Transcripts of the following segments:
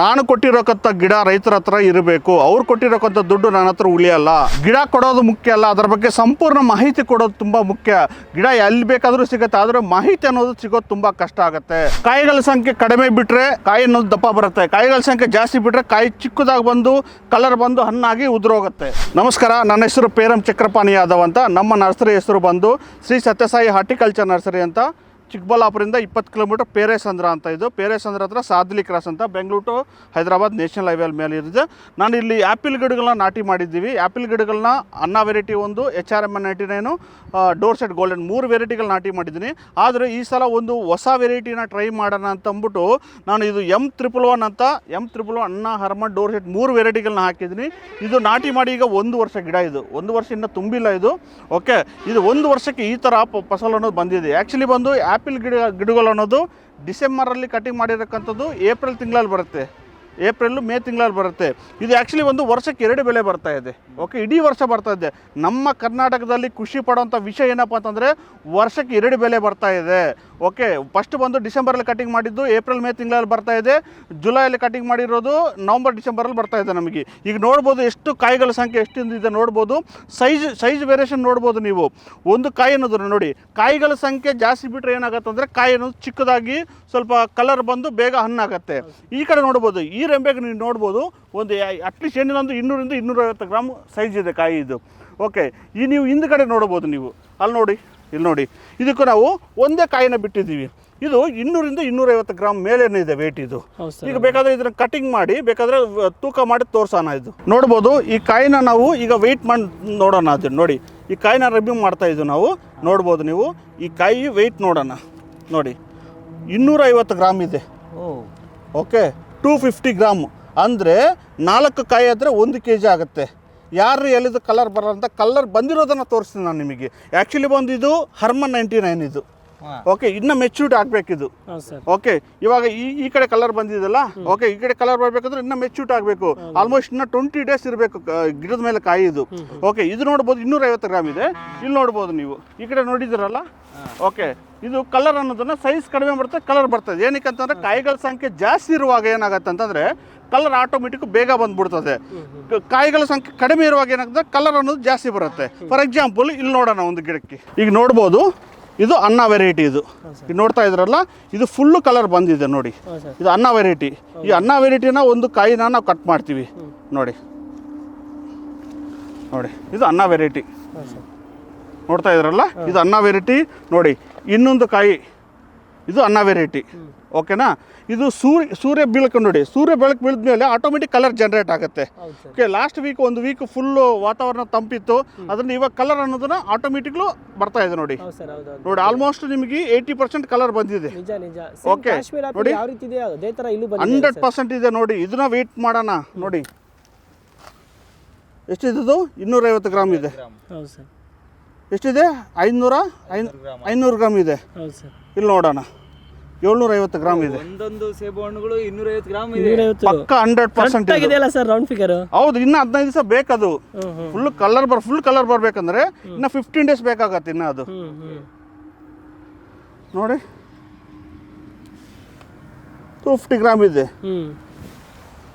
ನಾನು ಕೊಟ್ಟಿರೋಕ್ಕಂಥ ಗಿಡ ರೈತರ ಹತ್ರ ಇರಬೇಕು, ಅವ್ರು ಕೊಟ್ಟಿರೋಕ್ಕಂಥ ದುಡ್ಡು ನನ್ನ ಹತ್ರ ಉಳಿಯಲ್ಲ, ಗಿಡ ಕೊಡೋದು ಮುಖ್ಯ ಅಲ್ಲ, ಅದರ ಬಗ್ಗೆ ಸಂಪೂರ್ಣ ಮಾಹಿತಿ ಕೊಡೋದು ತುಂಬ ಮುಖ್ಯ. ಗಿಡ ಎಲ್ಲಿ ಬೇಕಾದರೂ ಸಿಗುತ್ತೆ, ಆದರೆ ಮಾಹಿತಿ ಅನ್ನೋದು ಸಿಗೋದು ತುಂಬ ಕಷ್ಟ ಆಗುತ್ತೆ. ಕಾಯಿಗಳ ಸಂಖ್ಯೆ ಕಡಿಮೆ ಬಿಟ್ಟರೆ ಕಾಯಿ ಅನ್ನೋದು ದಪ್ಪ ಬರುತ್ತೆ. ಕಾಯಿಗಳ ಸಂಖ್ಯೆ ಜಾಸ್ತಿ ಬಿಟ್ಟರೆ ಕಾಯಿ ಚಿಕ್ಕದಾಗಿ ಬಂದು ಕಲರ್ ಬಂದು ಹಣ್ಣಾಗಿ ಉದುರೋಗುತ್ತೆ. ನಮಸ್ಕಾರ, ನನ್ನ ಹೆಸರು ಪೇರಂ ಚಕ್ರಪಾಣಿ ಯಾದವ್ ಅಂತ. ನಮ್ಮ ನರ್ಸರಿ ಹೆಸರು ಬಂದು ಶ್ರೀ ಸತ್ಯಸಾಯಿ ಹಾರ್ಟಿಕಲ್ಚರ್ ನರ್ಸರಿ ಅಂತ ಚಿಕ್ಕಬಳ್ಳಾಪುರದಿಂದ ಇಪ್ಪತ್ತು ಕಿಲೋಮೀಟರ್ ಪೇರೇಸಂದ್ರ ಅಂತ ಇದು. ಪೇರೇಸಂದ್ರ ಹತ್ರ ಸಾದ್ಲಿ ಕ್ರಾಸ್ ಅಂತ Bengaluru to Hyderabad national highway ಮೇಲೆ ಇದೆ ನಾನು ಇಲ್ಲಿ ಆ್ಯಪಿಲ್ ಗಿಡಗಳನ್ನ ನಾಟಿ ಮಾಡಿದ್ದೀವಿ. ಆ್ಯಪಿಲ್ ಗಿಡಗಳನ್ನ ಅನ್ನ ವೆರೈಟಿ ಒಂದು H R M ninety nine Dorset golden ಮೂರು ವೆರೈಟಿಗಳು ನಾಟಿ ಮಾಡಿದ್ದೀನಿ. ಆದರೆ ಈ ಸಲ ಒಂದು ಹೊಸ ವೆರೈಟಿನ ಟ್ರೈ ಮಾಡೋಣ ಅಂತ ಅಂದ್ಬಿಟ್ಟು ನಾನು ಇದು ಎಂ ತ್ರಿಪಲ್ ಒನ್ ಅಂತ M triple one Anna Harman door set ಮೂರು ವೆರೈಟಿಗಳನ್ನ ಹಾಕಿದ್ದೀನಿ. ಇದು ನಾಟಿ ಮಾಡಿ ಈಗ ಒಂದು ವರ್ಷ ಗಿಡ ಇದು. ಒಂದು ವರ್ಷ ಇನ್ನೂ ತುಂಬಿಲ್ಲ ಇದು. ಓಕೆ ಇದು ಒಂದು ವರ್ಷಕ್ಕೆ ಈ ಥರ ಫಸಲು ಅನ್ನೋದು ಬಂದಿದೆ. ಆ್ಯಕ್ಚುಲಿ ಬಂದು ಆ್ಯಪಿಲ್ ಗಿಡ ಗಿಡಗಳು ಅನ್ನೋದು ಡಿಸೆಂಬರಲ್ಲಿ ಕಟಿಂಗ್ ಮಾಡಿರಕ್ಕಂಥದ್ದು ಏಪ್ರಿಲ್ ತಿಂಗಳಲ್ಲಿ ಬರುತ್ತೆ. ಏಪ್ರಿಲ್ ಮೇ ತಿಂಗಳಲ್ಲಿ ಬರುತ್ತೆ. ಇದು ಆ್ಯಕ್ಚುಲಿ ಒಂದು ವರ್ಷಕ್ಕೆ ಎರಡು ಬೆಳೆ ಬರ್ತಾ ಇದೆ. ಓಕೆ ಇಡೀ ವರ್ಷ ಬರ್ತಾ ಇದೆ. ನಮ್ಮ ಕರ್ನಾಟಕದಲ್ಲಿ ಖುಷಿ ಪಡೋಂಥ ವಿಷಯ ಏನಪ್ಪ ಅಂತಂದರೆ ವರ್ಷಕ್ಕೆ ಎರಡು ಬೆಲೆ ಬರ್ತಾ ಇದೆ. ಓಕೆ ಫಸ್ಟ್ ಬಂದು ಡಿಸೆಂಬರಲ್ಲಿ ಕಟಿಂಗ್ ಮಾಡಿದ್ದು ಏಪ್ರಿಲ್, ಮೇ ತಿಂಗಳಲ್ಲಿ ಬರ್ತಾ ಇದೆ. ಜುಲೈಯಲ್ಲಿ ಕಟಿಂಗ್ ಮಾಡಿರೋದು ನವಂಬರ್, ಡಿಸೆಂಬರಲ್ಲಿ ಬರ್ತಾ ಇದೆ ನಮಗೆ. ಈಗ ನೋಡ್ಬೋದು ಎಷ್ಟು ಕಾಯಿಗಳ ಸಂಖ್ಯೆ ಎಷ್ಟಿಂದ ಇದೆ ನೋಡ್ಬೋದು. ಸೈಜ್ ಸೈಜ್ ವೇರಿಯೇಷನ್ ನೋಡ್ಬೋದು ನೀವು. ಒಂದು ಕಾಯಿ ಅನ್ನೋದನ್ನು ನೋಡಿ. ಕಾಯಿಗಳ ಸಂಖ್ಯೆ ಜಾಸ್ತಿ ಬಿಟ್ಟರೆ ಏನಾಗುತ್ತೆ ಅಂದರೆ ಕಾಯಿ ಅನ್ನೋದು ಚಿಕ್ಕದಾಗಿ ಸ್ವಲ್ಪ ಕಲರ್ ಬಂದು ಬೇಗ ಹಣ್ಣಾಗತ್ತೆ. ಈ ಕಡೆ ನೋಡ್ಬೋದು, ಈ ರೆಂಬೆಗೆ ನೀವು ನೋಡ್ಬೋದು. ಒಂದು ಅಟ್ಲೀಸ್ಟ್ ಏನಿಲ್ಲ ಅಂದರೆ ಇನ್ನೂರಿಂದ ಇನ್ನೂರೈವತ್ತು ಗ್ರಾಮ್ ಸೈಜ್ ಇದೆ ಕಾಯಿ ಇದು. ಓಕೆ ಈ ನೀವು ಹಿಂದ್ಗಡೆ ನೋಡ್ಬೋದು ನೀವು. ಅಲ್ಲಿ ನೋಡಿ ಇಲ್ಲಿ ನೋಡಿ. ಇದಕ್ಕೂ ನಾವು ಒಂದೇ ಕಾಯಿನ ಬಿಟ್ಟಿದ್ದೀವಿ. ಇದು ಇನ್ನೂರಿಂದ ಇನ್ನೂರೈವತ್ತು ಗ್ರಾಮ್ ಮೇಲೇನೆ ಇದೆ ವೇಟ್ ಇದು. ಈಗ ಬೇಕಾದ್ರೆ ಇದನ್ನು ಕಟಿಂಗ್ ಮಾಡಿ ಬೇಕಾದ್ರೆ ತೂಕ ಮಾಡಿ ತೋರ್ಸೋಣ ಇದು. ನೋಡ್ಬೋದು ಈ ಕಾಯಿನ ನಾವು ಈಗ ವೆಯ್ಟ್ ಮಾಡಿ ನೋಡೋಣ ಅದನ್ನ ನೋಡಿ ಈ ಕಾಯಿನ ರಬ್ಬಿಂಗ್ ಮಾಡ್ತಾ ಇದ್ದೀವಿ ನಾವು. ನೋಡ್ಬೋದು ನೀವು ಈ ಕಾಯಿ ವೆಯ್ಟ್ ನೋಡೋಣ. ನೋಡಿ ಇನ್ನೂರೈವತ್ತು ಗ್ರಾಮ್ ಇದೆ. Okay two fifty gram. ಅಂದರೆ ನಾಲ್ಕು ಕಾಯಿ ಆದರೆ ಒಂದು ಕೆ ಜಿ ಆಗುತ್ತೆ. ಯಾರು ಎಲ್ಲಿದು ಕಲರ್ ಬರೋಂಥ ಕಲರ್ ಬಂದಿರೋದನ್ನು ತೋರಿಸ್ತೀನಿ ನಾನು ನಿಮಗೆ. ಆ್ಯಕ್ಚುಲಿ ಬಂದು ಇದು ಹರ್ಮನ್ ನೈಂಟಿ ನೈನ್ ಇದು. ಓಕೆ ಇನ್ನು ಮೆಚ್ಯೂರ್ಡ್ ಆಗಬೇಕಿದು. ಓಕೆ ಇವಾಗ ಈ ಈ ಕಡೆ ಕಲರ್ ಬಂದಿದೆಲ್ಲ ಓಕೆ ಈ ಕಡೆ ಕಲರ್ ಬರಬೇಕಂದ್ರೆ ಇನ್ನ ಮೆಚ್ಯೂಟ್ ಆಗಬೇಕು. ಆಲ್ಮೋಸ್ಟ್ ಇನ್ನ ಟ್ವೆಂಟಿ ಡೇಸ್ ಇರಬೇಕು ಗಿಡದ ಮೇಲೆ ಕಾಯಿ ಇದು ಓಕೆ ಇದು ನೋಡ್ಬೋದು ಇನ್ನೂರೈವತ್ತು ಗ್ರಾಮ್ ಇದೆ. ಇಲ್ಲಿ ನೋಡ್ಬೋದು ನೀವು. ಈ ಕಡೆ ನೋಡಿದಿರಲ್ಲ ಓಕೆ ಇದು ಕಲರ್ ಅನ್ನೋದನ್ನ ಸೈಜ್ ಕಡಿಮೆ ಬರ್ತದೆ ಕಲರ್ ಬರ್ತದೆ ಏನಕ್ಕೆ ಅಂತಂದ್ರೆ ಕಾಯಿಗಳ ಸಂಖ್ಯೆ ಜಾಸ್ತಿ ಇರುವಾಗ ಏನಾಗುತ್ತೆ ಅಂತಂದ್ರೆ ಕಲರ್ ಆಟೋಮೆಟಿಕ್ ಬೇಗ ಬಂದ್ಬಿಡ್ತದೆ. ಕಾಯಿಗಳ ಸಂಖ್ಯೆ ಕಡಿಮೆ ಇರುವಾಗ ಏನಾಗುತ್ತೆ ಕಲರ್ ಅನ್ನೋದು ಜಾಸ್ತಿ ಬರುತ್ತೆ. ಫಾರ್ ಎಕ್ಸಾಂಪಲ್ ಇಲ್ಲಿ ನೋಡೋಣ ಒಂದು ಗಿಡಕ್ಕೆ. ಈಗ ನೋಡ್ಬೋದು. ಇದು ಅನ್ನ ವೆರೈಟಿ ಇದು. ನೋಡ್ತಾ ಇದ್ರಲ್ಲ ಇದು ಫುಲ್ಲು ಕಲರ್ ಬಂದಿದೆ ನೋಡಿ. ಇದು ಅನ್ನ ವೆರೈಟಿ ಈ ಅನ್ನ ವೆರೈಟಿನ ಒಂದು ಕಾಯಿನ ನಾವು ಕಟ್ ಮಾಡ್ತೀವಿ. ನೋಡಿ. ನೋಡಿ ಇದು ಅನ್ನ ವೆರೈಟಿ ನೋಡ್ತಾ ಇದ್ರಲ್ಲ ಇದು ಅನ್ನ ವೆರೈಟಿ ನೋಡಿ ಇನ್ನೊಂದು ಕಾಯಿ. ಇದು ಅನ್ನ ವೆರೈಟಿ ಓಕೆನಾ ಇದು ಸೂರ್ಯ ಸೂರ್ಯ ಬೆಳಕು ನೋಡಿ. ಸೂರ್ಯ ಬೆಳಕು ಬೀಳಿದ ಮೇಲೆ ಆಟೋಮೆಟಿಕ್ ಕಲರ್ ಜನರೇಟ್ ಆಗುತ್ತೆ ಓಕೆ ಲಾಸ್ಟ್ ವೀಕ್ ಒಂದು ವೀಕ್ ಫುಲ್ಲು ವಾತಾವರಣ ತಂಪಿತ್ತು. ಅದನ್ನು ಇವಾಗ ಕಲರ್ ಅನ್ನೋದನ್ನ ಆಟೋಮೆಟಿಕ್ಲು ಬರ್ತಾ ಇದೆ ನೋಡಿ. ನೋಡಿ ಆಲ್ಮೋಸ್ಟ್ ನಿಮಗೆ ಏಯ್ಟಿ ಪರ್ಸೆಂಟ್ ಕಲರ್ ಬಂದಿದೆ. ಓಕೆ ನೋಡಿ. ಹಂಡ್ರೆಡ್ ಪರ್ಸೆಂಟ್ ಇದೆ ನೋಡಿ. ಇದನ್ನ ವೆಯ್ಟ್ ಮಾಡೋಣ. ನೋಡಿ. ಎಷ್ಟಿದ್ದು? ಇನ್ನೂರೈವತ್ತು ಗ್ರಾಮ್ ಇದೆ. ಎಷ್ಟಿದೆ? ಐನೂರ ಐನೂರು ಗ್ರಾಮ್ ಇದೆ. ಹೌದು ಸರ್. ಇಲ್ಲಿ ನೋಡೋಣ. ಏಳ್ನೂರೈವತ್ತು ಗ್ರಾಮ್ ಇದೆ. ಒಂದೊಂದು ಸೇಬು ಹಣ್ಣುಗಳು ಇನ್ನೂರೈವತ್ತು ಗ್ರಾಮ್ ಇದೆ. ಪಕ್ಕ ಹಂಡ್ರೆಡ್ ಪರ್ಸೆಂಟ್ ಇದೆಯಲ್ಲ ಸರ್ ರೌಂಡ್ ಫಿಗರ್ ಹೌದು ಇನ್ನು ಹದಿನೈದು ದಿವಸ ಬೇಕದು. ಫುಲ್ ಕಲರ್ ಬರ್ ಫುಲ್ ಕಲರ್ ಬರಬೇಕಂದ್ರೆ ಇನ್ನು ಫಿಫ್ಟೀನ್ ಡೇಸ್ ಬೇಕಾಗತ್ತೆ ಇನ್ನು ಅದು. ನೋಡಿ. ಟೂ ಫಿಫ್ಟಿ ಗ್ರಾಮ್ ಇದೆ. ಹ್ಮ್.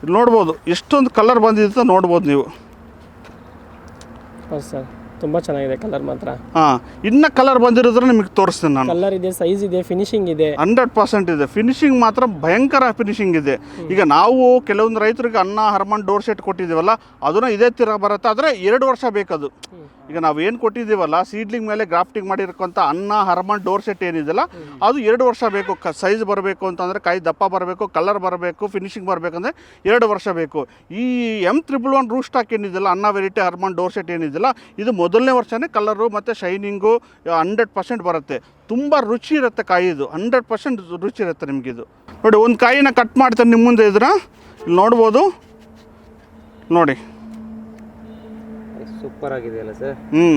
ಇಲ್ಲಿ ನೋಡ್ಬೋದು ಎಷ್ಟೊಂದು ಕಲರ್ ಬಂದಿದೆ ಅಂತ ನೋಡ್ಬೋದು ನೀವು. ಸರ್. ತುಂಬಾ ಚೆನ್ನಾಗಿದೆ ಕಲರ್ ಮಾತ್ರ. ಹಾಂ ಇನ್ನು ಕಲರ್ ಬಂದಿರೋದ್ರೆ ನಿಮಗೆ ತೋರಿಸ್ತೀನಿ ನಾನು. ಕಲರ್ ಇದೆ ಸೈಜ್ ಇದೆ ಫಿನಿಶಿಂಗ್ ಇದೆ. ಹಂಡ್ರೆಡ್ ಪರ್ಸೆಂಟ್ ಇದೆ. ಫಿನಿಶಿಂಗ್ ಮಾತ್ರ ಭಯಂಕರ ಫಿನಿಶಿಂಗ್ ಇದೆ. ಈಗ ನಾವು ಕೆಲವೊಂದು ರೈತರಿಗೆ ಅನ್ನ ಹರ್ಮನ್ ಡೋರ್ ಸೆಟ್ ಕೊಟ್ಟಿದ್ದೀವಲ್ಲ ಅದನ್ನ ಇದೇ ತೀರ ಬರುತ್ತೆ. ಆದರೆ ಎರಡು ವರ್ಷ ಬೇಕದು. ಈಗ ನಾವು ಏನು ಕೊಟ್ಟಿದ್ದೀವಲ್ಲ ಸೀಡ್ಲಿಂಗ್ ಮೇಲೆ ಗ್ರಾಫ್ಟಿಂಗ್ ಮಾಡಿರ್ಕೊಂಥ ಅನ್ನ ಹರ್ಮನ್ ಡೋರ್ ಸೆಟ್ ಏನಿದೆಯಲ್ಲ ಅದು ಎರಡು ವರ್ಷ ಬೇಕು. ಕ ಸೈಜ್ ಬರಬೇಕು ಅಂತಂದರೆ ಕೈ ದಪ್ಪ ಬರಬೇಕು ಕಲರ್ ಬರಬೇಕು ಫಿನಿಶಿಂಗ್ ಬರಬೇಕಂದ್ರೆ ಎರಡು ವರ್ಷ ಬೇಕು. ಈ M triple one rootstock stock ಏನಿದೆಯಲ್ಲ ಅನ್ನ ವೆರೈಟಿ ಹರ್ಮನ್ ಡೋರ್ ಸೆಟ್ ಏನಿದೆಯಲ್ಲ ಇದು ಮೊದಲನೇ ವರ್ಷನೇ ಕಲರು ಮತ್ತು ಶೈನಿಂಗು ಹಂಡ್ರೆಡ್ ಪರ್ಸೆಂಟ್ ಬರುತ್ತೆ. ತುಂಬ ರುಚಿ ಇರುತ್ತೆ ಕಾಯಿ ಇದು ಹಂಡ್ರೆಡ್ ಪರ್ಸೆಂಟ್ ರುಚಿ ಇರುತ್ತೆ ನಿಮಗಿದು ನೋಡಿ ಒಂದು ಕಾಯಿನ ಕಟ್ ಮಾಡ್ತಾರೆ ನಿಮ್ಮ ಮುಂದೆ ಇದ್ರ? ಇಲ್ಲಿ ನೋಡ್ಬೋದು. ನೋಡಿ. ಸೂಪರ್ ಆಗಿದೆಯಲ್ಲ ಸರ್. ಹ್ಞೂ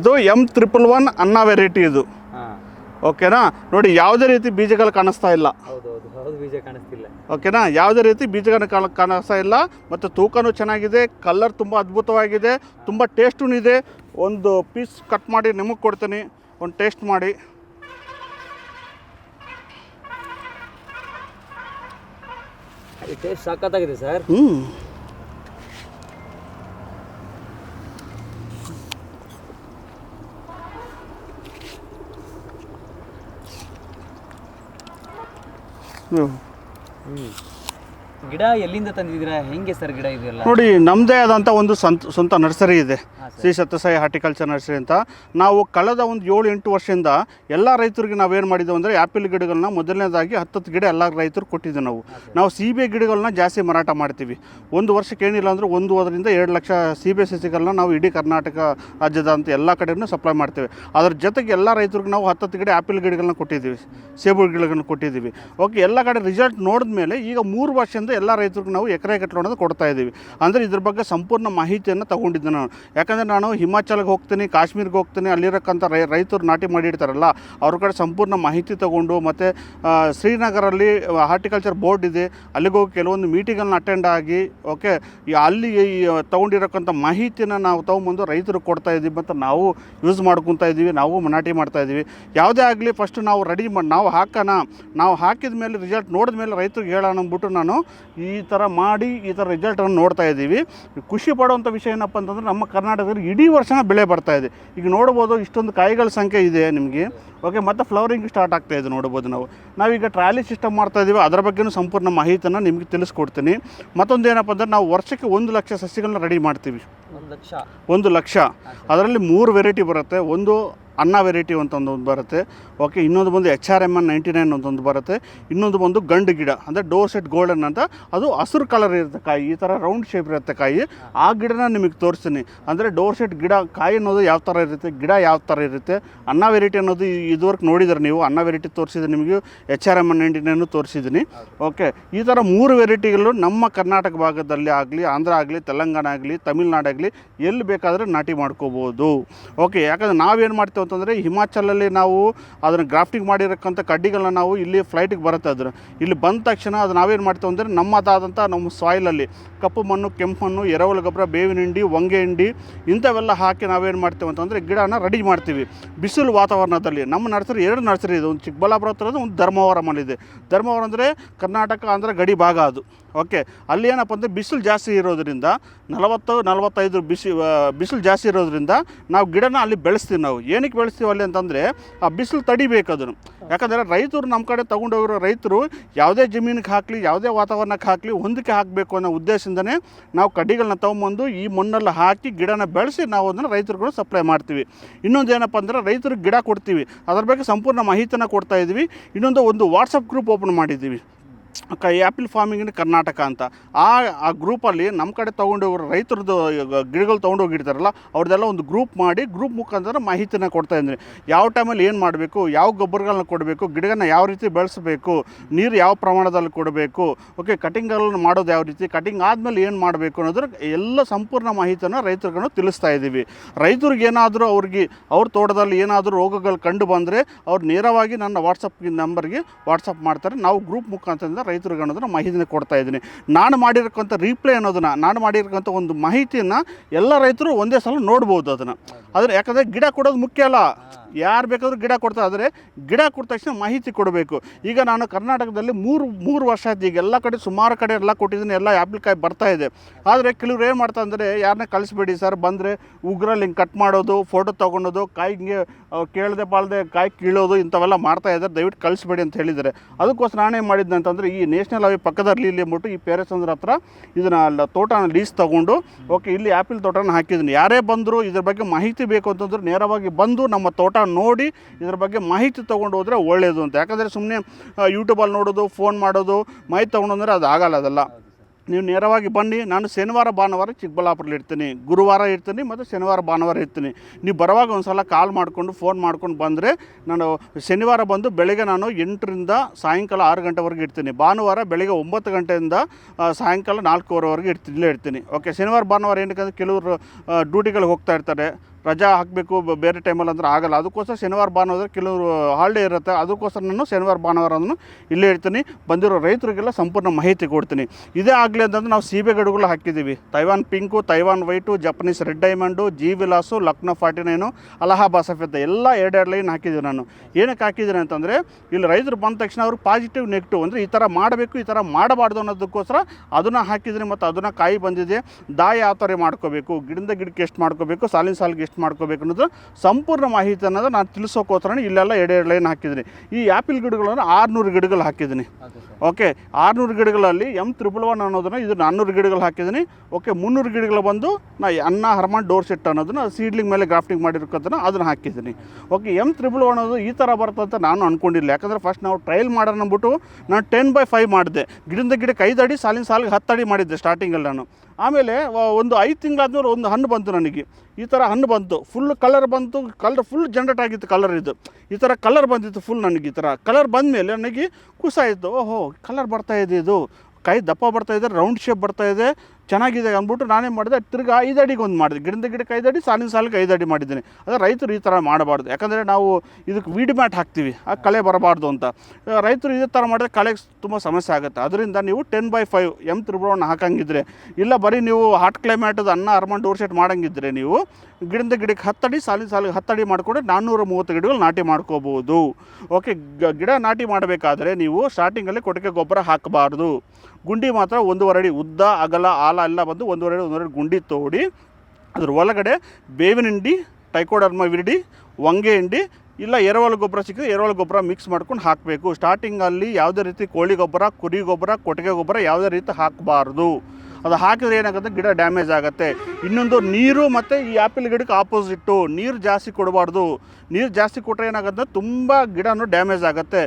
ಇದು ಎಂ ತ್ರಿಪಲ್ ಒನ್ ಅನ್ನ ವೆರೈಟಿ ಇದು. ಓಕೆನಾ? ನೋಡಿ ಯಾವುದೇ ರೀತಿ ಬೀಜಗಳು ಕಾಣಿಸ್ತಾ ಇಲ್ಲ. ಬೀಜ ಕಾಣಿಸ್ತಿಲ್ಲ. ಓಕೆನಾ? ಯಾವುದೇ ರೀತಿ ಬೀಜಗಳು ಕಾಣ ಕಾಣಿಸ್ತಾ ಇಲ್ಲ. ಮತ್ತು ತೂಕನೂ ಚೆನ್ನಾಗಿದೆ ಕಲರ್ ತುಂಬ ಅದ್ಭುತವಾಗಿದೆ ತುಂಬ ಟೇಸ್ಟೂ ಇದೆ. ಒಂದು ಪೀಸ್ ಕಟ್ ಮಾಡಿ ನಿಮಗೆ ಕೊಡ್ತೀನಿ ಒಂದು ಟೇಸ್ಟ್ ಮಾಡಿ. ಟೇಸ್ಟ್ ಸಖತ್ತಾಗಿದೆ ಸರ್. ಹ್ಞೂ ಗಿಡ ಎಲ್ಲಿಂದ ತಂದಿದ್ದೀರಾ? ಹೆಂಗೆ ಸರ್ ಗಿಡ ಇದೆಯಲ್ಲ ನೋಡಿ ನಮ್ಮದೇ ಆದಂಥ ಒಂದು ಸ್ವಂತ ಸ್ವಂತ ನರ್ಸರಿ ಇದೆ. ಶ್ರೀ ಸತ್ಯಸಾಯಿ ಹಾರ್ಟಿಕಲ್ಚರ್ ನರ್ಸರಿ ಅಂತ. ನಾವು ಕಳೆದ ಒಂದು ಏಳು ಎಂಟು ವರ್ಷದಿಂದ ಎಲ್ಲ ರೈತರಿಗೆ ನಾವೇನು ಮಾಡಿದ್ದೇವೆ ಅಂದರೆ ಆ್ಯಪಲ್ ಗಿಡಗಳನ್ನ ಮೊದಲನೇದಾಗಿ ಹತ್ತತ್ತು ಗಿಡ ಎಲ್ಲ ರೈತರು ಕೊಟ್ಟಿದ್ದೀವಿ ನಾವು. ನಾವು ಸೀಬೆ ಗಿಡಗಳನ್ನ ಜಾಸ್ತಿ ಮಾರಾಟ ಮಾಡ್ತೀವಿ. ಒಂದು ವರ್ಷಕ್ಕೆ ಏನಿಲ್ಲ ಅಂದರೆ ಒಂದೂವರೆಯಿಂದ ಎರಡು ಲಕ್ಷ ಸೀಬೆ ಸಸಿಗಳನ್ನ ನಾವು ಇಡೀ ಕರ್ನಾಟಕ ರಾಜ್ಯದ ಅಂತ ಎಲ್ಲ ಕಡೆಯೂ ಸಪ್ಲೈ ಮಾಡ್ತೇವೆ. ಅದ್ರ ಜೊತೆಗೆ ಎಲ್ಲ ರೈತರಿಗೆ ನಾವು ಹತ್ತತ್ತು ಗಿಡ ಆ್ಯಪಲ್ ಗಿಡಗಳನ್ನ ಕೊಟ್ಟಿದ್ದೀವಿ. ಸೇಬು ಗಿಡಗಳನ್ನ ಕೊಟ್ಟಿದ್ದೀವಿ. ಓಕೆ ಎಲ್ಲ ಕಡೆ ರಿಸಲ್ಟ್ ನೋಡಿದ ಮೇಲೆ ಈಗ ಮೂರು ವರ್ಷದಿಂದ ಎಲ್ಲ ರೈತರಿಗೆ ನಾವು ಎಕರೆ ಗಟ್ಟಲೆ ಕೊಡ್ತಾ ಇದ್ದೀವಿ. ಅಂದರೆ ಇದ್ರ ಬಗ್ಗೆ ಸಂಪೂರ್ಣ ಮಾಹಿತಿಯನ್ನು ತಗೊಂಡಿದ್ದೆ ನಾನು. ಯಾಕಂದರೆ ನಾನು ಹಿಮಾಚಲ್ಗೆ ಹೋಗ್ತೀನಿ, ಕಾಶ್ಮೀರ್ಗೆ ಹೋಗ್ತೀನಿ, ಅಲ್ಲಿರಕ್ಕಂಥ ರೈ, ರೈತರು ನಾಟಿ ಮಾಡಿರ್ತಾರಲ್ಲ, ಅವ್ರ ಕಡೆ ಸಂಪೂರ್ಣ ಮಾಹಿತಿ ತಗೊಂಡು ಮತ್ತು ಶ್ರೀನಗರಲ್ಲಿ ಹಾರ್ಟಿಕಲ್ಚರ್ ಬೋರ್ಡ್ ಇದೆ, ಅಲ್ಲಿಗೆ ಹೋಗಿ ಕೆಲವೊಂದು ಮೀಟಿಂಗನ್ನು ಅಟೆಂಡ್ ಆಗಿ, ಓಕೆ ಅಲ್ಲಿ ತೊಗೊಂಡಿರೋಕ್ಕಂಥ ಮಾಹಿತಿನ ನಾವು ತೊಗೊಂಬಂದು ರೈತರಿಗೆ ಕೊಡ್ತಾ ಇದ್ದೀವಿ ಮತ್ತು ನಾವು ಯೂಸ್ ಮಾಡ್ಕೊತಾ ಇದ್ದೀವಿ ನಾವು ನಾಟಿ ಮಾಡ್ತಾ ಇದ್ದೀವಿ ಯಾವುದೇ ಆಗಲಿ ಫಸ್ಟ್ ನಾವು ರೆಡಿ ಮಾಡಿ ನಾವು ಹಾಕೋಣ, ನಾವು ಹಾಕಿದ ಮೇಲೆ ರಿಸಲ್ಟ್ ನೋಡಿದ ಮೇಲೆ ರೈತರಿಗೆ ಹೇಳೋಣ ಅಂದ್ಬಿಟ್ಟು ನಾನು ಈ ಥರ ಮಾಡಿ ಈ ಥರ ರಿಸಲ್ಟನ್ನು ನೋಡ್ತಾ ಇದ್ದೀವಿ ಖುಷಿ ಪಡುವಂಥ ವಿಷಯ ಏನಪ್ಪ ಅಂತಂದ್ರೆ ನಮ್ಮ ಕರ್ನಾಟಕದಲ್ಲಿ ಇಡೀ ವರ್ಷನ ಬೆಳೆ ಬರ್ತಾ ಇದೆ. ಈಗ ನೋಡ್ಬೋದು ಇಷ್ಟೊಂದು ಕಾಯಿಗಳ ಸಂಖ್ಯೆ ಇದೆ ನಿಮಗೆ. ಓಕೆ ಮತ್ತು ಫ್ಲವರಿಂಗ್ ಸ್ಟಾರ್ಟ್ ಆಗ್ತಾ ಇದೆ ನೋಡ್ಬೋದು ನಾವು. ನಾವೀಗ ಟ್ರಾಲಿ ಸಿಸ್ಟಮ್ ಮಾಡ್ತಾ ಇದ್ದೀವಿ ಅದರ ಬಗ್ಗೆನೂ ಸಂಪೂರ್ಣ ಮಾಹಿತಿಯನ್ನು ನಿಮಗೆ ತಿಳಿಸ್ಕೊಡ್ತೀನಿ. ಮತ್ತೊಂದು ಏನಪ್ಪ ಅಂದರೆ ನಾವು ವರ್ಷಕ್ಕೆ ಒಂದು ಲಕ್ಷ ಸಸಿಗಳನ್ನ ರೆಡಿ ಮಾಡ್ತೀವಿ. ಒಂದು ಲಕ್ಷ. ಒಂದು ಲಕ್ಷ. ಅದರಲ್ಲಿ ಮೂರು ವೆರೈಟಿ ಬರುತ್ತೆ. ಒಂದು ಅನ್ನ ವೆರೈಟಿ ಅಂತ ಒಂದು ಬರುತ್ತೆ. ಓಕೆ ಇನ್ನೊಂದು ಬಂದು H R M N ninety nine ಅಂತ ಒಂದು ಬರುತ್ತೆ. ಇನ್ನೊಂದು ಬಂದು ಗಂಡು ಗಿಡ, ಅಂದರೆ ಡೋರ್ ಸೆಟ್ ಗೋಲ್ಡನ್ ಅಂತ. ಅದು ಹಸಿರು ಕಲರ್ ಇರುತ್ತೆ ಕಾಯಿ, ಈ ಥರ ರೌಂಡ್ ಶೇಪ್ ಇರುತ್ತೆ ಕಾಯಿ. ಆ ಗಿಡನ ನಿಮಗೆ ತೋರಿಸ್ತೀನಿ. ಅಂದರೆ ಡೋರ್ ಸೆಟ್ ಗಿಡ, ಕಾಯಿ ಅನ್ನೋದು ಯಾವ ಥರ ಇರುತ್ತೆ, ಗಿಡ ಯಾವ ಥರ ಇರುತ್ತೆ, ಅನ್ನ ವೆರೈಟಿ ಅನ್ನೋದು ಇದುವರೆಗೆ ನೋಡಿದ್ರೆ ನೀವು. ಅನ್ನ ವೆರೈಟಿ ತೋರಿಸಿದ್ರೆ ನಿಮಗೆ H R M N ninety nine ತೋರಿಸಿದ್ದೀನಿ. ಓಕೆ ಈ ಥರ ಮೂರು ವೆರೈಟಿಗಳು ನಮ್ಮ ಕರ್ನಾಟಕ ಭಾಗದಲ್ಲಿ ಆಗಲಿ, ಆಂಧ್ರ ಆಗಲಿ, ತೆಲಂಗಾಣ ಆಗಲಿ ತಮಿಳ್ನಾಡಾಗಲಿ ಎಲ್ಲಿ ಬೇಕಾದರೂ ನಾಟಿ ಮಾಡ್ಕೋಬೋದು. ಓಕೆ ಯಾಕಂದರೆ ನಾವೇನು ಮಾಡ್ತೀವಿ ಅಂತಂದರೆ ಹಿಮಾಚಲಲ್ಲಿ ನಾವು ಅದನ್ನು ಗ್ರಾಫ್ಟಿಂಗ್ ಮಾಡಿರಕ್ಕಂಥ ಕಡ್ಡಿಗಳನ್ನ ನಾವು ಇಲ್ಲಿ ಫ್ಲೈಟಿಗೆ ಬರುತ್ತೆ ಅದ್ರ. ಇಲ್ಲಿ ಬಂದ ತಕ್ಷಣ ಅದು ನಾವೇನು ಮಾಡ್ತೇವೆ ಅಂದರೆ ನಮ್ಮದಾದಂಥ ನಮ್ಮ ಸಾಯಿಲಲ್ಲಿ ಕಪ್ಪು ಮಣ್ಣು, ಕೆಂಪು ಮಣ್ಣು ಎರವಲು ಗೊಬ್ಬರ, ಬೇವಿನ ಹಿಂಡಿ ಹೊಂಗೆ ಹಿಂಡಿ ಇಂಥವೆಲ್ಲ ಹಾಕಿ ನಾವೇನು ಮಾಡ್ತೇವೆ ಅಂತಂದರೆ ಗಿಡನ ರೆಡಿ ಮಾಡ್ತೀವಿ. ಬಿಸಿಲು ವಾತಾವರಣದಲ್ಲಿ ನಮ್ಮ ನರ್ಸರಿ, ಎರಡು ನರ್ಸರಿ ಇದೆ. ಒಂದು ಚಿಕ್ಕಬಳ್ಳಾಪುರ ಹತ್ರ ಒಂದು ಧರ್ಮವರ ಮನೆ ಇದೆ. ಧರ್ಮವರ ಅಂದರೆ ಕರ್ನಾಟಕ, ಆಂಧ್ರ ಗಡಿ ಭಾಗ ಅದು. ಓಕೆ, ಅಲ್ಲಿ ಏನಪ್ಪ ಅಂದರೆ ಬಿಸಿಲು ಜಾಸ್ತಿ ಇರೋದ್ರಿಂದ, ನಲವತ್ತು, ನಲವತ್ತೈದು ಬಿಸಿ ಬಿಸಿಲು ಜಾಸ್ತಿ ಇರೋದ್ರಿಂದ ನಾವು ಗಿಡನ ಅಲ್ಲಿ ಬೆಳೆಸ್ತೀವಿ ನಾವು. ಏನಕ್ಕೆ ಬೆಳೆಸ್ತೀವಿ ಅಲ್ಲಿ ಅಂತಂದರೆ, ಆ ಬಿಸಿಲು ತಡಿಬೇಕು ಅದನ್ನು. ಯಾಕಂದರೆ ರೈತರು ನಮ್ಮ ಕಡೆ ತೊಗೊಂಡೋಗಿರೋ ರೈತರು ಯಾವುದೇ ಜಮೀನಿಗೆ ಹಾಕಲಿ, ಯಾವುದೇ ವಾತಾವರಣಕ್ಕೆ ಹಾಕಲಿ, ಹೊಂದಿಕೆ ಹಾಕಬೇಕು ಅನ್ನೋ ಉದ್ದೇಶದಿಂದನೇ ನಾವು ಕಡ್ಡಿಗಳನ್ನ ತೊಗೊಂಬಂದು ಈ ಮಣ್ಣಲ್ಲಿ ಹಾಕಿ ಗಿಡನ ಬೆಳೆಸಿ ನಾವು ಅದನ್ನು ರೈತರುಗಳು ಸಪ್ಲೈ ಮಾಡ್ತೀವಿ. ಇನ್ನೊಂದು ಏನಪ್ಪ ಅಂದರೆ ರೈತರಿಗೆ ಗಿಡ ಕೊಡ್ತೀವಿ. ಅದ್ರ ಬಗ್ಗೆ ಸಂಪೂರ್ಣ ಮಾಹಿತಿನ ಕೊಡ್ತಾ ಇದ್ದೀವಿ. ಇನ್ನೊಂದು ಒಂದು ವಾಟ್ಸಪ್ ಗ್ರೂಪ್ ಓಪನ್ ಮಾಡಿದ್ದೀವಿ. ಕ ಆ್ಯಪಲ್ ಫಾರ್ಮಿಂಗ್ ಕರ್ನಾಟಕ ಅಂತ. ಆ ಆ ಗ್ರೂಪಲ್ಲಿ ನಮ್ಮ ಕಡೆ ತೊಗೊಂಡೋಗಿರೋ ರೈತರದ್ದು ಗಿಡಗಳು ತೊಗೊಂಡೋಗಿರ್ತಾರಲ್ಲ ಅವ್ರದ್ದೆಲ್ಲ ಒಂದು ಗ್ರೂಪ್ ಮಾಡಿ ಗ್ರೂಪ್ ಮುಖಾಂತರ ಮಾಹಿತಿನ ಕೊಡ್ತಾ ಇದ್ದೀನಿ ಯಾವ ಟೈಮಲ್ಲಿ ಏನು ಮಾಡಬೇಕು, ಯಾವ ಗೊಬ್ಬರಗಳನ್ನ ಕೊಡಬೇಕು ಗಿಡಗಳನ್ನ ಯಾವ ರೀತಿ ಬೆಳೆಸಬೇಕು, ನೀರು ಯಾವ ಪ್ರಮಾಣದಲ್ಲಿ ಕೊಡಬೇಕು ಓಕೆ ಕಟಿಂಗ್ಗಳನ್ನು ಮಾಡೋದು ಯಾವ ರೀತಿ ಕಟಿಂಗ್ ಆದಮೇಲೆ ಏನು ಮಾಡಬೇಕು ಅನ್ನೋದ್ರ ಎಲ್ಲ ಸಂಪೂರ್ಣ ಮಾಹಿತಿಯನ್ನು ರೈತರುಗಳನ್ನು ತಿಳಿಸ್ತಾ ಇದ್ದೀವಿ ರೈತರಿಗೆ ಏನಾದರೂ ಅವ್ರಿಗೆ, ಅವ್ರ ತೋಟದಲ್ಲಿ ಏನಾದರೂ ರೋಗಗಳು ಕಂಡು ಬಂದರೆ ಅವ್ರು ನೇರವಾಗಿ ನನ್ನ ವಾಟ್ಸಪ್ ನಂಬರ್ಗೆ ವಾಟ್ಸಪ್ ಮಾಡ್ತಾರೆ. ನಾವು ಗ್ರೂಪ್ ಮುಖಾಂತರದಿಂದ ರೈತರಿಗೆ ಅನ್ನೋದನ್ನು ಮಾಹಿತಿನ ಕೊಡ್ತಾ ಇದ್ದೀನಿ. ನಾನು ಮಾಡಿರ್ತಕ್ಕಂಥ ರೀಪ್ಲೇ ಅನ್ನೋದನ್ನು, ನಾನು ಮಾಡಿರ್ತಕ್ಕಂಥ ಒಂದು ಮಾಹಿತಿಯನ್ನು ಎಲ್ಲ ರೈತರು ಒಂದೇ ಸಲ ನೋಡ್ಬೋದು ಅದನ್ನು. ಆದರೆ ಯಾಕಂದರೆ ಗಿಡ ಕೊಡೋದು ಮುಖ್ಯ ಅಲ್ಲ. ಯಾರು ಬೇಕಾದರೂ ಗಿಡ ಕೊಡ್ತಾರೆ, ಆದರೆ ಗಿಡ ಕೊಟ್ಟ ತಕ್ಷಣ ಮಾಹಿತಿ ಕೊಡಬೇಕು. ಈಗ ನಾನು ಕರ್ನಾಟಕದಲ್ಲಿ ಮೂರು ಮೂರು ವರ್ಷ ಆಯ್ತು, ಈಗ ಎಲ್ಲ ಕಡೆ ಸುಮಾರು ಕಡೆ ಎಲ್ಲ ಕೊಟ್ಟಿದ್ದೀನಿ, ಎಲ್ಲ ಆ್ಯಪಲ್ ಕಾಯಿ ಬರ್ತಾ ಇದೆ. ಆದರೆ ಕೆಲವ್ರು ಏನು ಮಾಡ್ತಾ ಅಂದರೆ ಯಾರನ್ನ ಕಳಿಸ್ಬೇಡಿ ಸರ್, ಬಂದರೆ ಉಗ್ರಲ್ಲಿ ಹಿಂಗೆ ಕಟ್ ಮಾಡೋದು ಫೋಟೋ ತೊಗೊಳೋದು ಕಾಯಿ ಹಿಂಗೆ ಕೇಳದೆ ಬಾಳದೆ ಕಾಯಿ ಕೀಳೋದು, ಇಂಥವೆಲ್ಲ ಮಾಡ್ತಾ ಇದ್ದಾರೆ, ದಯವಿಟ್ಟು ಕಳಿಸ್ಬೇಡಿ ಅಂತ ಹೇಳಿದ್ದಾರೆ. ಅದಕ್ಕೋಸ್ಕರ ನಾನೇನು ಮಾಡಿದ್ದೆ ಅಂತಂದರೆ, ಈ ನ್ಯಾಷನಲ್ ಹೈವೇ ಪಕ್ಕದಲ್ಲಿ ಇಲ್ಲಿ ಅಂದ್ಬಿಟ್ಟು ಈ ಪೇರೆಸಂದ್ರ ಹತ್ರ ಇದನ್ನು ತೋಟನ ಲೀಸ್ ತೊಗೊಂಡು, ಓಕೆ, ಇಲ್ಲಿ ಆ್ಯಪಲ್ ತೋಟನ ಹಾಕಿದ್ದೀನಿ. ಯಾರೇ ಬಂದರೂ ಇದ್ರ ಬಗ್ಗೆ ಮಾಹಿತಿ ಬೇಕು ಅಂತಂದ್ರೆ, ನೇರವಾಗಿ ಬಂದು ನಮ್ಮ ತೋಟ ನೋಡಿ ಇದ್ರ ಬಗ್ಗೆ ಮಾಹಿತಿ ತೊಗೊಂಡು ಹೋದರೆ ಒಳ್ಳೆಯದು ಅಂತ. ಯಾಕಂದರೆ ಸುಮ್ಮನೆ ಯೂಟ್ಯೂಬಲ್ಲಿ ನೋಡೋದು ಫೋನ್ ಮಾಡೋದು ಮಾಹಿತಿ ತೊಗೊಂಡು ಅದು ಆಗಲ್ಲ ಅದೆಲ್ಲ. ನೀವು ನೇರವಾಗಿ ಬನ್ನಿ, ನಾನು ಶನಿವಾರ, ಭಾನುವಾರ ಚಿಕ್ಕಬಳ್ಳಾಪುರಲ್ಲಿ ಇರ್ತೀನಿ. ಗುರುವಾರ ಇರ್ತೀನಿ ಮತ್ತು ಶನಿವಾರ, ಭಾನುವಾರ ಇರ್ತೀನಿ. ನೀವು ಬರುವಾಗ ಒಂದು ಸಲ ಕಾಲ್ ಮಾಡಿಕೊಂಡು ಫೋನ್ ಮಾಡ್ಕೊಂಡು ಬಂದರೆ ನಾನು ಶನಿವಾರ ಬಂದು ಬೆಳಗ್ಗೆ ನಾನು ಎಂಟರಿಂದ ಸಾಯಂಕಾಲ ಆರು ಗಂಟೆವರೆಗೆ ಇರ್ತೀನಿ. ಭಾನುವಾರ ಬೆಳಗ್ಗೆ ಒಂಬತ್ತು ಗಂಟೆಯಿಂದ ಸಾಯಂಕಾಲ ನಾಲ್ಕೂವರೆವರೆಗೆ ಇರ್ತೀನಿ ಇಲ್ಲೇ ಇರ್ತೀನಿ. ಓಕೆ ಶನಿವಾರ, ಭಾನುವಾರ ಏನಕ್ಕೆ ಕೆಲವರು ಡ್ಯೂಟಿಗಳಿಗೆ ಹೋಗ್ತಾ ಇರ್ತಾರೆ. ರಜಾ ಹಾಕಬೇಕು ಬೇರೆ ಟೈಮಲ್ಲಿ ಅಂದ್ರೆ ಆಗಲ್ಲ. ಅದಕ್ಕೋಸ್ಕರ ಶನಿವಾರ, ಭಾನುವಾರ ಕೆಲವರು ಹಾಲಿಡೇ ಇರುತ್ತೆ. ಅದಕ್ಕೋಸ್ಕರ ನಾನು ಶನಿವಾರ, ಭಾನುವಾರ ನಾನು ಇಲ್ಲೇ ಇರ್ತೀನಿ. ಬಂದಿರೋ ರೈತರಿಗೆಲ್ಲ ಸಂಪೂರ್ಣ ಮಾಹಿತಿ ಕೊಡ್ತೀನಿ. ಇದೇ ಆಗಲಿ ಅಂತಂದ್ರೆ ನಾವು ಸೀಬೆ ಗಿಡಗಳು ಹಾಕಿದ್ದೀವಿ. Taiwan pink Taiwan white Japanese red diamond G Vilas Lucknow forty nine Allahabad Safeda ಎಲ್ಲ ಎರಡೆರಡು ಲೈನ್ ಹಾಕಿದ್ದೀವಿ ನಾನು. ಏನಕ್ಕೆ ಹಾಕಿದ್ದೀನಿ ಅಂತಂದರೆ, ಇಲ್ಲಿ ರೈತರು ಬಂದ ತಕ್ಷಣ ಅವರು ಪಾಸಿಟಿವ್ ನೆಗೆಟಿವ್ ಅಂದರೆ ಈ ಥರ ಮಾಡಬೇಕು, ಈ ಥರ ಮಾಡಬಾರ್ದು ಅನ್ನೋದಕ್ಕೋಸ್ಕರ ಅದನ್ನು ಹಾಕಿದ್ದೀನಿ ಮತ್ತು ಅದನ್ನು ಕಾಯಿ ಬಂದಿದೆ. ದಾಯ ಆ ಥರ ಮಾಡ್ಕೋಬೇಕು. ಗಿಡದ ಗಿಡಕ್ಕೆ ಎಷ್ಟು ಮಾಡ್ಕೋಬೇಕು? ಸಾಲಿನ ಸಾಲಿಗೆ ಎಷ್ಟು ಮಾಡ್ಕೋಬೇಕು ಅನ್ನೋದು ಸಂಪೂರ್ಣ ಮಾಹಿತಿ ಅನ್ನೋದು ನಾನು ತಿಳಿಸೋಕೋಸ್ಕರ ಇಲ್ಲೆಲ್ಲ ಎರಡೆರಡು ಲೈನ್ ಹಾಕಿದ್ದೀನಿ. ಈ ಆ್ಯಪಿಲ್ ಗಿಡಗಳನ್ನು ಆರುನೂರು ಗಿಡಗಳು ಹಾಕಿದ್ದೀನಿ. ಓಕೆ, ಆರುನೂರು ಗಿಡಗಳಲ್ಲಿ ಎಂ ತ್ರಿಬಲ್ ಒನ್ ಅನ್ನೋದನ್ನ ಇದು ನಾನ್ನೂರು ಗಿಡಗಳು ಹಾಕಿದ್ದೀನಿ. ಓಕೆ, ಮುನ್ನೂರು ಗಿಡಗಳು ಬಂದು ನಾ ಅನ್ನ ಹರ್ಮನ್ ಡೋರ್ ಸೆಟ್ ಅನ್ನೋದನ್ನ ಸೀಡ್ಲಿಂಗ್ ಮೇಲೆ ಗ್ರಾಫ್ಟಿಂಗ್ ಮಾಡಿರ್ಕೋದನ್ನ ಅದನ್ನು ಹಾಕಿದ್ದೀನಿ. ಓಕೆ ಎಂ ತ್ರಿಬಲ್ ಒನ್ ಅನ್ನೋದು ಈ ಥರ ಬರುತ್ತೆ ಅಂತ ನಾನು ಅಂದ್ಕೊಂಡಿಲ್ಲ ಯಾಕಂದರೆ ಫಸ್ಟ್ ನಾವು ಟ್ರಯಲ್ ಮಾಡೋಣ ಅಂದ್ಬಿಟ್ಟು ನಾನು ಟೆನ್ ಬೈ ಫೈವ್ ಮಾಡಿದೆ. ಗಿಡದಿಂದ ಗಿಡಕ್ಕೆ ಐದು ಅಡಿ, ಸಾಲಿನ ಸಾಲಿಗೆ ಹತ್ತು ಅಡಿ ಮಾಡಿದ್ದೆ ಸ್ಟಾರ್ಟಿಂಗಲ್ಲಿ ನಾನು. ಆಮೇಲೆ ಒಂದು ಐದು ತಿಂಗಳಾದ್ಮೇಲೆ ಒಂದು ಹಣ್ಣು ಬಂತು ನನಗೆ. ಈ ಥರ ಹಣ್ಣು ಬಂತು. ಫುಲ್ ಕಲರ್ ಬಂತು. ಕಲರ್ ಫುಲ್ ಜನ್ರೇಟ್ ಆಗಿತ್ತು ಕಲರ್ ಇದು. ಈ ಥರ ಕಲರ್ ಬಂದಿತ್ತು ಫುಲ್ ನನಗೆ ಈ ಥರ ಕಲರ್ ಬಂದಮೇಲೆ ನನಗೆ ಖುಷಾಯಿತು ಓಹೋ ಕಲರ್ ಬರ್ತಾ ಇದೆ ಇದು. ಕೈ ದಪ್ಪ ಬರ್ತಾ ಇದೆ ರೌಂಡ್ ಶೇಪ್ ಬರ್ತಾ ಇದೆ. ಚೆನ್ನಾಗಿದೆ ಅಂದ್ಬಿಟ್ಟು ನಾನೇ ಮಾಡಿದೆ, ತಿರ್ಗಿ ಐದು ಅಡಿಗೆ ಒಂದು ಮಾಡಿದೆ. ಗಿಡದ ಗಿಡಕ್ಕೆ ಐದು ಅಡಿ ಸಾಲಿನ ಸಾಲಿಗೆ ಐದು ಅಡಿ ಮಾಡಿದ್ದೀನಿ. ಅದೇ ರೈತರು ಈ ಥರ ಮಾಡಬಾರ್ದು. ಯಾಕಂದರೆ ನಾವು ಇದಕ್ಕೆ ವೀಡ್ ಮ್ಯಾಟ್ ಹಾಕ್ತೀವಿ, ಆ ಕಳೆ ಬರಬಾರ್ದು ಅಂತ. ರೈತರು ಇದೇ ಥರ ಮಾಡಿದ್ರೆ ಕಳೆ ತುಂಬ ಸಮಸ್ಯೆ ಆಗುತ್ತೆ. ಅದರಿಂದ ನೀವು ಟೆನ್ ಬೈ ಫೈವ್ ಎಂ ತ್ರಿಪುರವನ್ನು ಹಾಕಂಗಿದ್ರೆ, ಇಲ್ಲ ಬರೀ ನೀವು ಹಾಟ್ ಕ್ಲೈಮ್ಯಾಟದ ಅನ್ನ ಅರ್ಮನ್ ಡೋರ್ ಸೆಟ್ ಮಾಡಂಗಿದ್ರೆ ನೀವು ಗಿಡದ ಗಿಡಕ್ಕೆ ಹತ್ತಡಿ, ಸಾಲಿನ ಸಾಲಿಗೆ ಹತ್ತಡಿ ಮಾಡಿಕೊಂಡ್ರೆ ನಾನ್ನೂರ ಮೂವತ್ತು ಗಿಡಗಳು ನಾಟಿ ಮಾಡ್ಕೋಬೋದು. ಓಕೆ ಗಿಡ ನಾಟಿ ಮಾಡಬೇಕಾದ್ರೆ ನೀವು ಸ್ಟಾರ್ಟಿಂಗಲ್ಲಿ ಕೊಟ್ಟಿಗೆ ಗೊಬ್ಬರ ಹಾಕಬಾರ್ದು. ಗುಂಡಿ ಮಾತ್ರ ಒಂದೂವರೆ ಅಡಿ ಉದ್ದ, ಅಗಲ, ಆಲ ಎಲ್ಲ ಬಂದು ಒಂದೂವರೆ ಅಡಿ, ಒಂದೂವರೆ ಗುಂಡಿ ತೋಡಿ ಅದ್ರ ಒಳಗಡೆ ಬೇವಿನ ಹಿಂಡಿ, ಟೈಕೋಡರ್ಮ ವಿರಡಿ ಹೊಂಗೆ ಹಿಂಡಿ, ಇಲ್ಲ ಎರೆಹುಳ ಗೊಬ್ಬರ ಸಿಕ್ಕಿದ್ರೆ ಎರೆಹುಳ ಗೊಬ್ಬರ ಮಿಕ್ಸ್ ಮಾಡ್ಕೊಂಡು ಹಾಕಬೇಕು. ಸ್ಟಾರ್ಟಿಂಗಲ್ಲಿ ಯಾವುದೇ ರೀತಿ ಕೋಳಿ ಗೊಬ್ಬರ, ಕುರಿ ಗೊಬ್ಬರ, ಕೊಟ್ಟಿಗೆ ಗೊಬ್ಬರ ಯಾವುದೇ ರೀತಿ ಹಾಕಬಾರ್ದು. ಅದು ಹಾಕಿದ್ರೆ ಏನಾಗುತ್ತೆ? ಗಿಡ ಡ್ಯಾಮೇಜ್ ಆಗುತ್ತೆ. ಇನ್ನೊಂದು ನೀರು ಮತ್ತು ಈ ಆ್ಯಪಲ್ ಗಿಡಕ್ಕೆ ಆಪೋಸಿಟ್ಟು ನೀರು ಜಾಸ್ತಿ ಕೊಡಬಾರ್ದು. ನೀರು ಜಾಸ್ತಿ ಕೊಟ್ಟರೆ ಏನಾಗುತ್ತೆ? ತುಂಬ ಗಿಡನೂ ಡ್ಯಾಮೇಜ್ ಆಗುತ್ತೆ.